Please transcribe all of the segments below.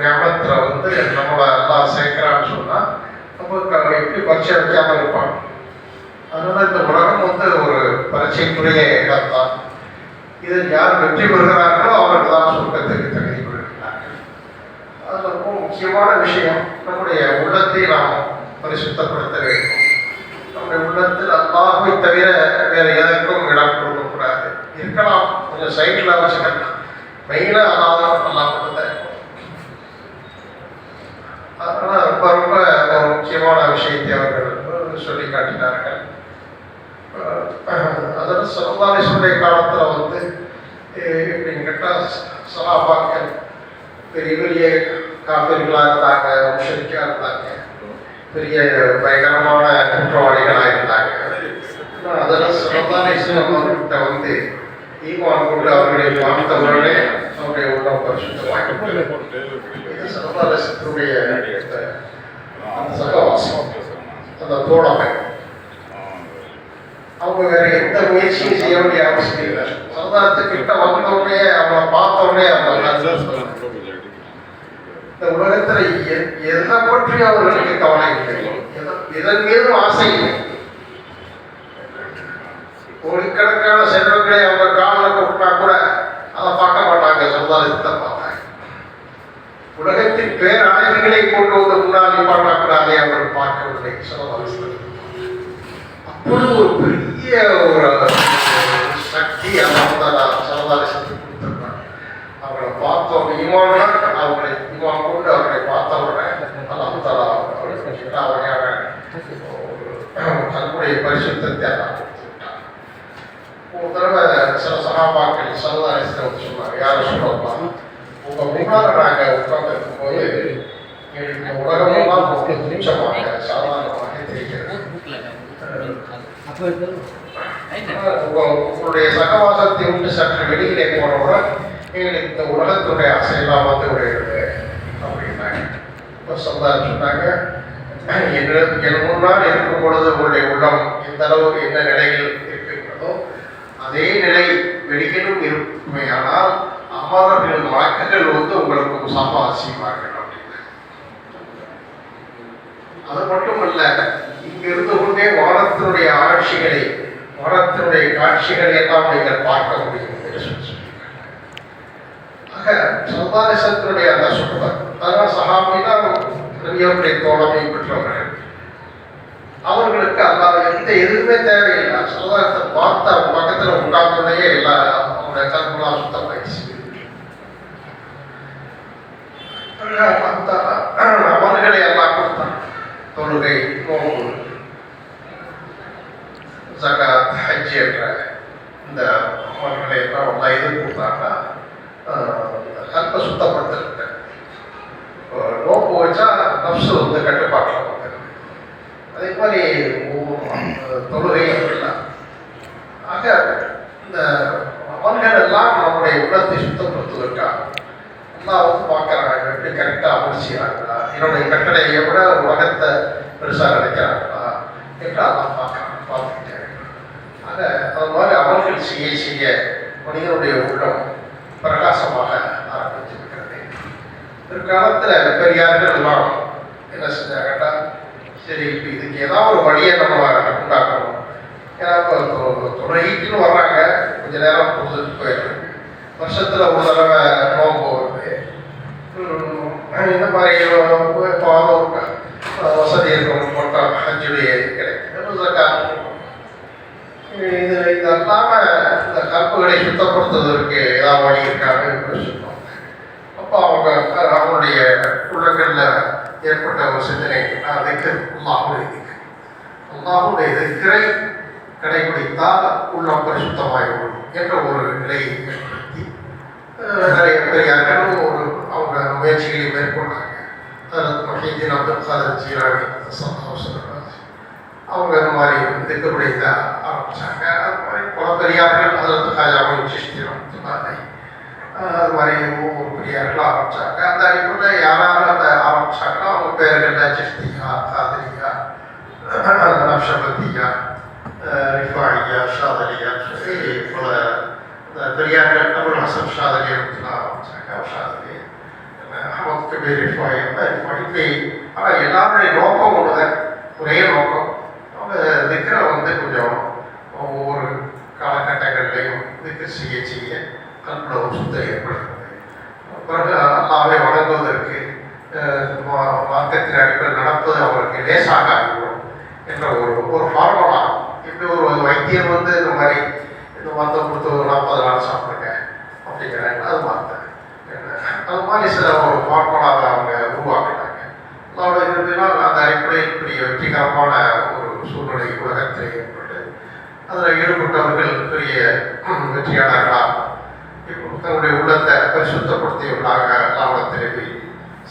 ஞாபகத்தில் வந்து நம்மளை எல்லாம் சேர்க்கிறான்னு சொன்னால் நமக்கு எப்படி பரீட்சை வைக்காமல் இருப்பான் அதனால் இந்த உலகம் வந்து ஒரு பரீட்சைக்குரிய இடம் தான் இதில் யார் வெற்றி பெறுகிறார்களோ அவர்கள் தான் சொர்க்கத்துக்கு தகுதி பெறுகிறார்கள். அது ரொம்ப முக்கியமான விஷயம். நம்முடைய உள்ளத்தை நாம் பரிசுத்தப்படுத்த வேண்டும். நம்முடைய உள்ளத்தில் அல்லாஹை தவிர வேறு எதற்கும் இடம் கொடுக்கக்கூடாது. இருக்கலாம் கொஞ்சம் சைடில் வச்சுக்கலாம். மெயினாக அல்லாதான் நல்லா கொடுத்தேன் அதனால் ரொம்ப ரொம்ப ஒரு முக்கியமான விஷயத்தை அவர்கள் சொல்லி காட்டினார்கள். அதாவது சரதாலேஸ்வருடைய காலத்தில் வந்து எப்படின்னு கேட்டால் சலாபாக்கள் பெரிய பெரிய காப்பீர்களாக இருந்தாங்க முஷரிக்காக இருந்தாங்க பெரிய பயங்கரமான குற்றவாளிகளாக இருந்தாங்க. அதெல்லாம் சரதாலேஸ்வரம் அவர்கிட்ட வந்து ஈமான் கொண்டு அவர்களை பார்த்தவர்களே பரிசுத்தமாக்கி இது சரதாலேஸ்வருடைய அந்த சகவாசம் அந்த தோழமை அவங்க வேற எந்த முயற்சியும் செய்ய வேண்டிய அவசியம் இல்லை சமுதாயத்துக்கிட்ட வந்தவுடனே அவங்கள பார்த்தவுடனே அவங்க இந்த உலகத்துல எதை பற்றி அவர்களுக்கு கவலை இல்லை. எதன் மீதும் ஆசை இல்லை. கோடிக்கணக்கான செல்வங்களை அழகுகளை கொண்டு வந்து அவர் பார்க்கவில்லை. அப்பொழுது ஒரு பெரிய ஒரு சக்தி அந்த சமுதாயத்துக்கு கொடுத்திருக்காங்க அவங்களை பார்த்த உடனே அவங்களை இமான் கொண்டு அவர்களை பார்த்த உடனே அல்லாஹாலா அவர்களுக்கு தன்னுடைய பரிசுத்தத்தை ஒரு தடவை சில சகாபாக்கள் சமுதாயத்தை சொன்னாங்க யாரும் சொல்லலாம் உங்க முன்னால நாங்க உட்கார்ந்து இருக்கும்போது உலகமெல்லாம் ரொம்ப துச்சமாக சாதாரணமாக தெரிகிறது உங்களுடைய சகவாசத்தை விட்டு சற்று வெளியிலே போனவுடன் எங்களுக்கு இந்த உலகத்துடைய ஆசையெல்லாம் வந்து விடுகிறது அப்படின்னாங்க இப்போ சமுதாயம் சொன்னாங்க என் என் முன்னால் இருக்கும் பொழுது உங்களுடைய உள்ளம் எந்த அளவு என்ன நிலையில் இருக்கின்றதோ அதே நிலை வெளியிலும் இருக்குமேயானால் அமரர்களின் வழக்குகள் வந்து உங்களுக்கு சம செய்வார்கள் அது மட்டுமல்ல இங்கிருந்து கொண்டே வானத்தினுடைய ஆட்சிகளை வானத்தினுடைய காட்சிகளை எல்லாம் நீங்கள் பார்க்க முடியும் ஆக சந்தானசத்தினுடைய அந்த சுற்றுவர் அதனால் சகாமினா நபியருடைய தோழமை பெற்றவர்கள். அவர்களுக்கு அல்லாத எந்த எதுவுமே தேவையில்லை. சமுதாயத்தை பார்த்த பக்கத்தில் உட்கார்ந்தோடனே எல்லா அவங்களுடைய கண்களால் சுத்தமாயிடுச்சு அந்த அவர்களை எல்லாம் கொடுத்தான் தொழுகை ஜகாத் ஹஜ் என்ற இந்த மக்களை எல்லாம் எல்லாம் இது கொடுத்தாங்கன்னா கல்ப சுத்தப்படுத்துறது நோம்பு வச்சா நப்சு வந்து கட்டுப்பாட்டில் வந்து அதே மாதிரி ஒவ்வொரு தொழுகை அப்படிலாம். ஆக இந்த அமல்கள் எல்லாம் நம்முடைய உள்ளத்தை சுத்தப்படுத்துவதற்காக நான் வந்து பார்க்குறாங்க. எப்படி கரெக்டாக அமல் செய்கிறாங்களா என்னுடைய கட்டளையை எவ்வளோ உலகத்தை பெருசாக நினைக்கிறாங்களா? என்று அதெல்லாம் பார்க்குறாங்க பார்த்துக்கிட்டே ஆக அது மாதிரி அமல்கள் செய்ய செய்ய மனிதனுடைய உள்ளம் பிரகாசமாக ஆரம்பிச்சிருக்கிறது பிற்காலத்தில் பெரியார்கள் எல்லாம் என்ன செஞ்சாங்கன்னா சரி இப்போ இதுக்கு ஏதாவது ஒரு வழியை நம்ம உண்டாக்கணும். ஏன்னா இப்போ தொ- தொழுகைக்குன்னு வர்றாங்க. கொஞ்ச நேரம் பொழுதுக்கு போயிடுறாங்க வருஷத்தில் ஒரு தடவை நோம்பு என்ன இந்த மாதிரி பாவம் வசதி இருக்கும் மட்டும் ஹஜ்ஜுடைய கிடைக்கும். இது இது அல்லாமல் இந்த கற்புகளை சுத்தப்படுத்துவதற்கு ஏதாவது வழி இருக்காங்க சொன்னோம் அப்போ அவங்க அவங்களுடைய உள்ளங்களில் ஏற்பட்ட ஒரு சிந்தனை அதுக்கு அல்லாஹுடைய திக்கு அல்லாஹுடைய திக்கரை கடைபிடித்தால் உள்ளம் பரிசுத்தமாகிவிடும் என்ற ஒரு நிலை ஏற்படுத்தி நிறைய பெரியார்களும் ஒரு அவங்க முயற்சிகளை மேற்கொண்டாங்க தனது மஹீதீன் அப்துல் காதர் ஜீராவி சந்தோஷம் அவங்க இந்த மாதிரி திக்கு பிடித்த ஆரம்பித்தாங்க அது மாதிரி பல பெரியார்கள் அதில் ஹாஜாமின் சிஷ்டிரம் அது மாதிரி ஒவ்வொரு பெரியார்கள் ஆரம்பித்தாங்க அந்த அடிப்படையில் யாராவது அந்த ஆரம்பித்தாங்களோ அவங்க பேர்கள் சிஷ்டியா காதலியா நப்ஷபத்தியா ரிஃபாயியா ஷாதரியா சொல்லி பல பெரியார்கள் அபுல் ஹசன் ஷாதலி அப்படின்னு அஹமத் இப்படி ஆனால் எல்லாருடைய நோக்கம் ஒன்று ஒரே நோக்கம் அவங்க திக்கரை வந்து கொஞ்சம் ஒவ்வொரு காலகட்டங்கள்லையும் திக்கர் செய்ய செய்ய கல்பில் சுத்தம் ஏற்படுகிறது பிறகு அல்லாவே வணங்குவதற்கு மார்க்கத்தின் அடிப்படையில் நடப்பது அவருக்கு லேசாக ஆகிவிடும் என்ற ஒரு ஒரு ஃபார்முலா இப்படி ஒரு வைத்தியர் வந்து இந்த மாதிரி மருத்துவ கொடுத்து ஒரு நாற்பது நாள் சாப்பிடுங்க அப்படிங்கிறாங்க அது மாற்றேன் அது மாதிரி சில ஒரு ஃபார்முலாவை அவங்க உருவாக்கினாங்க அதோட இருந்ததுனால் அந்த அடிப்படையில் இப்படி வெற்றிகரமான ஒரு சூழ்நிலை உலகத்தில் ஏற்பட்டு அதில் ஈடுபட்டவர்கள் பெரிய வெற்றியாளர்களாக இப்போ தன்னுடைய உள்ளத்தை பரிசுத்தப்படுத்தியவர்களாக அல்லாவோட திரும்பி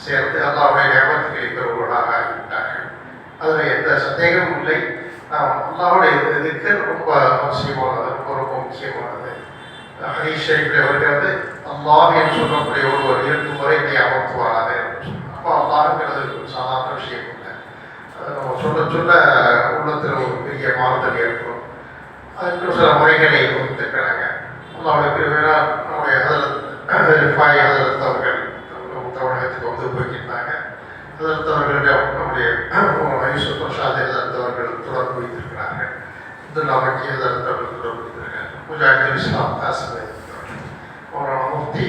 சேர்ந்து அல்லாவுடைய நேமத்துக்கு பெறுவர்களாக ஆகிவிட்டார்கள். அதில் எந்த சந்தேகமும் இல்லை. அல்லாவுடைய இதுக்கு ரொம்ப அவசியமானது ரொம்ப ரொம்ப முக்கியமானது ஹரீஷ் ஷரீஃபில் வருகிறது அல்லாஹ் என்று சொல்லக்கூடிய ஒருவர் இருக்கும் வரை இதை அமர்த்துவாராது அப்போ அல்லாஹ்ங்கிறது சாதாரண விஷயம் இல்லை. அது நம்ம சொல்ல சொல்ல உள்ளத்தில் ஒரு பெரிய மாறுதல் ஏற்படும். அதுக்கு சில முறைகளை வகுத்திருக்கிறாங்க அல்லாவுடைய பிரிவினால் நம்முடைய அதில் அதில் அவர்கள் தமிழகத்துக்கு வந்து போய்க்கிட்டாங்க. அதில் நம்முடைய ஐஸ்வர் பிரசாத் எதிர்த்தவர்கள் தொடர்பு வைத்திருக்கிறார்கள். அப்துல்லா வக்கி எதிர்த்தவர்கள் தொடர்பு வைத்திருக்கிறார்கள் முஜாஹித் இஸ்லாம் காசிம் அவர்கள் முஃப்தி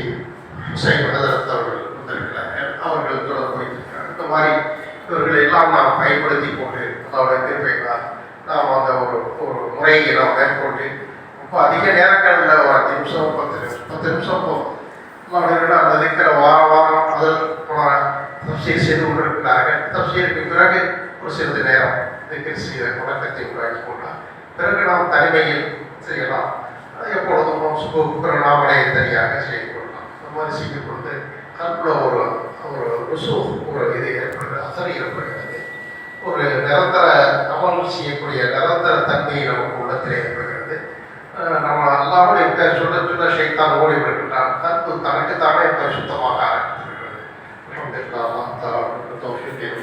ஹுசைன் எதிர்த்தவர்கள் அவர்கள் வந்திருக்கிறார்கள். அவர்கள் தொடர்பு வைத்திருக்கிறார்கள். இந்த மாதிரி இவர்களை எல்லாம் நாம் பயன்படுத்தி கொண்டு அதோட திருப்பைகளால் நாம் அந்த ஒரு ஒரு முறையை நாம் மேற்கொண்டு இப்போ அதிக நேரங்களில் ஒரு அஞ்சு நிமிஷம் பத்து நிமிஷம் பத்து நிமிஷம் போகும் அவர்கள் அந்த இருக்கிற வார வாரம் அதில் தப்சீர் செய்து கொண்டிருக்கிறார்கள் பிறகு ஒரு சிறிது நேரம் திக்கர் செய்த வழக்கத்தை உருவாக்கி கொண்டார். பிறகு நாம் தனிமையில் செய்யலாம். அது எப்பொழுதும் சுப நாமளே தனியாக செய்து கொள்ளலாம். அந்த மாதிரி செய்து கொண்டு கல்பில் ஒரு ஒரு ருசு ஒரு இது ஏற்படுகிறது. அசரி ஏற்படுகிறது. ஒரு நிரந்தர அமல் செய்யக்கூடிய நிரந்தர தன்மை நமக்கு உள்ளத்தில் ஏற்படுகிறது. நம்ம அல்லாவோட இப்ப சொல்ல சொல்ல ஷைத்தான் ஓடி விடுகின்றான்? கற்பு தனக்கு தானே இப்போ சுத்தமாக ஆரம்பிக்கும் আলহামদুলিল্লাহ আমার তার তৌফিকের